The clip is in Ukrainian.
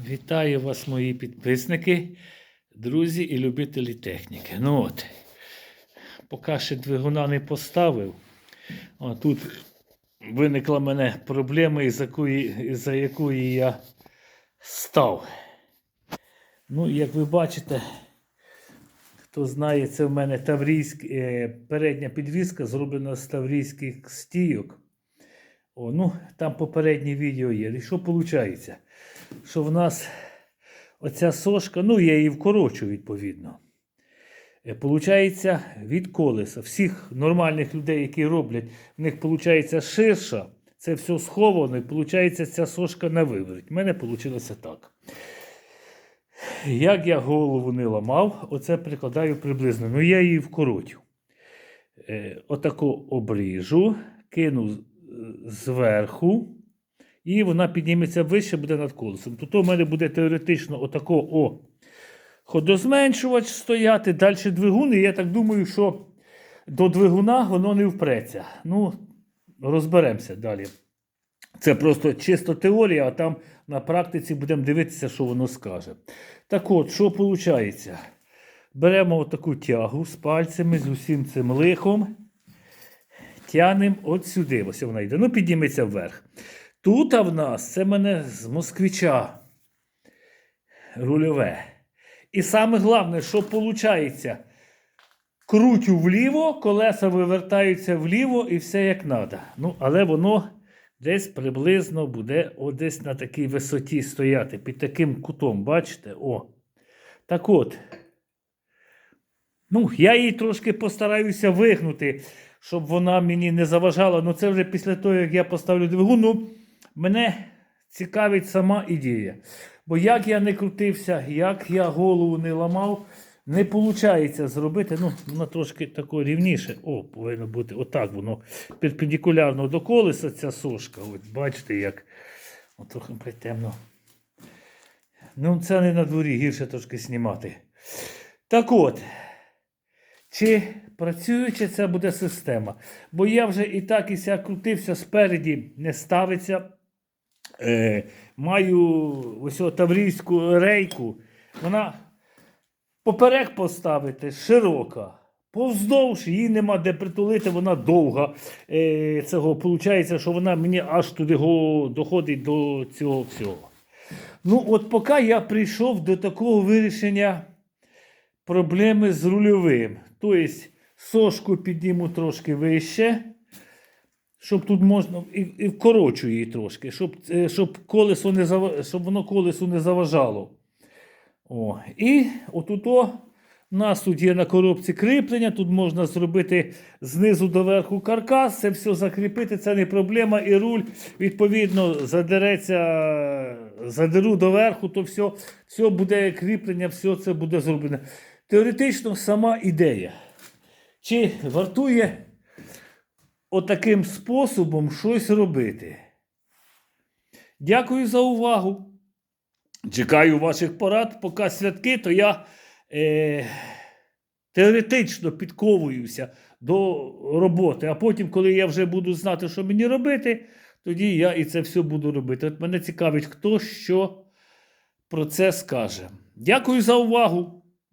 Вітаю вас, мої підписники, друзі і любителі техніки. Ну от, поки ще двигуна не поставив, а тут виникла мене проблема, із якої, із-за якої я став. Ну, як ви бачите, хто знає, це в мене таврійськ, е, передня підвіска зроблена з таврійських стійок. О, ну, там попереднє відео є. І що виходить? Що в нас оця сошка, ну я її вкорочу, відповідно. Е, Получається від колеса. Всіх нормальних людей, які роблять, в них виходить ширша, це все сховано, і виходить ця сошка на вивороть. У мене вийшло так. Як я голову не ламав, оце прикладаю приблизно. Ну я її вкоротю. Е, отако обріжу, кину зверху, і вона підніметься вище, буде над колесом. Тут у мене буде теоретично отако о, ходозменшувач стояти, далі двигун, і я так думаю, що до двигуна воно не впреться. Ну, розберемося далі. Це просто чисто теорія, а там на практиці будемо дивитися, що воно скаже. Так от, що виходить? Беремо таку тягу з пальцями, з усім цим лихом. Тянемо от сюди. Ось вона йде. Ну, підніметься вверх. Тут а в нас це мене з москвича рульове. І саме головне, що виходить, крутю вліво, колеса вивертаються вліво і все як треба. Ну, але воно десь приблизно буде десь на такій висоті стояти, під таким кутом, бачите? О. Так от. Ну, я її трошки постараюся вигнути, щоб вона мені не заважала. Ну, це вже після того, як я поставлю двигун. Ну, мене цікавить сама ідея. Бо як я не крутився, як я голову не ламав, не виходить зробити. Ну, воно трошки тако рівніше. О, повинно бути отак воно перпендикулярно до колеса ця сошка. От бачите, як О, трохи притемно. Ну, це не на дворі, гірше трошки знімати. Так от. Чи працююча ця буде система? Бо я вже і так і сяк крутився спереді, не ставиться. Е, маю ось таврійську рейку. Вона поперек поставити широка. Повздовж її нема де притулити, вона довга. Е, цього виходить, що вона мені аж туди доходить до цього всього. Ну, от поки я прийшов до такого вирішення проблеми з рульовим. Тобто сошку підніму трошки вище, щоб тут можна і, і вкорочу її трошки, щоб, е, щоб, колесо не зава- щоб воно колесу не заважало. О, і отут у нас тут є на коробці кріплення, тут можна зробити знизу до верху каркас, це все закріпити, це не проблема. І руль, відповідно, задереться, задеру до верху, то все, все буде кріплення, все це буде зроблено. Теоретично сама ідея. Чи вартує отаким способом щось робити? Дякую за увагу. Чекаю ваших порад, поки святки, то я е, теоретично підковуюся до роботи. А потім, коли я вже буду знати, що мені робити, тоді я і це все буду робити. От мене цікавить, хто що про це скаже. Дякую за увагу.